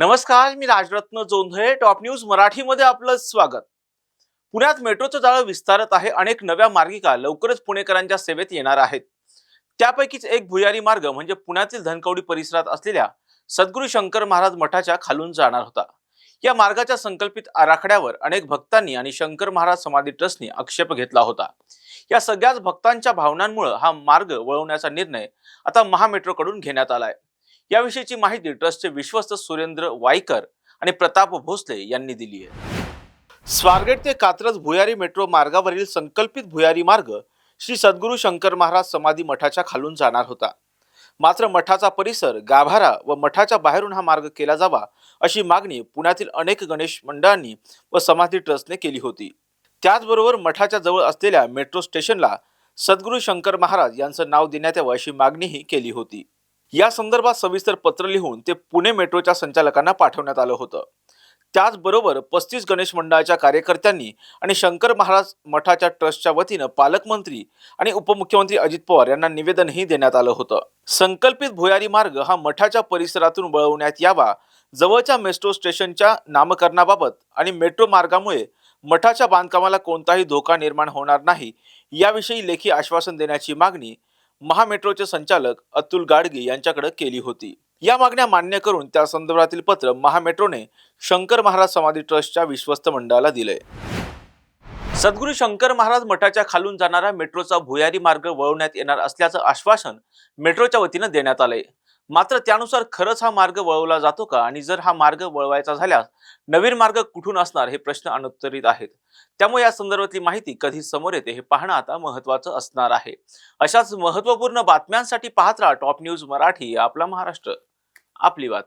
नमस्कार मी Rajratna Jondhale top news मराठीमध्ये आपलं स्वागत. पुण्यात मेट्रोचं जाळं विस्तारत आहे अनेक नव्या मार्गिका लवकरच पुणेकरांच्या सेवेत येणार आहेत. त्यापैकीच एक भुयारी मार्ग म्हणजे पुण्यातील धनकवडी परिसरात असलेल्या सद्गुरू शंकर महाराज मठाच्या खालून जाणार होता. या मार्गाच्या संकल्पित आराखड्यावर अनेक भक्तांनी आणि शंकर महाराज समाधी ट्रस्टने आक्षेप घेतला होता. या सगळ्याच भक्तांच्या भावनांमुळे हा मार्ग वळवण्याचा निर्णय आता महामेट्रोकडून घेण्यात आलाय. याविषयीची माहिती ट्रस्टचे विश्वस्त सुरेंद्र वाईकर आणि प्रताप भोसले यांनी दिली आहे. स्वारगेट ते कात्रज भुयारी मेट्रो मार्गावरील संकल्पित भुयारी मार्ग श्री सद्गुरू शंकर महाराज समाधी मठाच्या खालून जाणार होता. मात्र मठाचा परिसर गाभारा व मठाच्या बाहेरून हा मार्ग केला जावा अशी मागणी पुण्यातील अनेक गणेश मंडळांनी व समाधी ट्रस्टने केली होती. त्याचबरोबर मठाच्या जवळ असलेल्या मेट्रो स्टेशनला सद्गुरू शंकर महाराज यांचं नाव देण्यात यावं अशी मागणीही केली होती. या संदर्भात सविस्तर पत्र लिहून ते पुणे मेट्रोच्या संचालकांना पाठवण्यात आलं होतं. त्याचबरोबर पस्तीस गणेश मंडळाच्या कार्यकर्त्यांनी आणि शंकर महाराज मठाच्या ट्रस्टच्या वतीनं पालकमंत्री आणि उपमुख्यमंत्री अजित पवार यांना निवेदनही देण्यात आलं होतं. संकल्पित भुयारी मार्ग हा मठाच्या परिसरातून वळवण्यात यावा जवळच्या मेट्रो स्टेशनच्या नामकरणाबाबत आणि मेट्रो मार्गामुळे मठाच्या बांधकामाला कोणताही धोका निर्माण होणार नाही याविषयी लेखी आश्वासन देण्याची मागणी महामेट्रोचे संचालक अतुल गाडगे यांच्याकडे केली होती. या मागण्या मान्य करून त्या संदर्भातील पत्र महामेट्रोने शंकर महाराज समाधी ट्रस्टच्या विश्वस्त मंडळाला दिलंय सद्गुरू शंकर महाराज मठाच्या खालून जाणारा मेट्रोचा भुयारी मार्ग वळवण्यात येणार असल्याचं आश्वासन मेट्रोच्या वतीनं देण्यात आलंय. मात्र त्यानुसार खरंच हा मार्ग वळवला जातो का? आणि जर हा मार्ग वळवायचा झाल्यास नवीन मार्ग कुठून असणार हे प्रश्न अनुत्तरित आहेत. त्यामुळे या संदर्भातली माहिती कधी समोर येते हे पाहणं आता महत्वाचं असणार आहे. अशाच महत्त्वपूर्ण बातम्यांसाठी पाहत राहा टॉप न्यूज मराठी आपला महाराष्ट्र. आपली बातमी.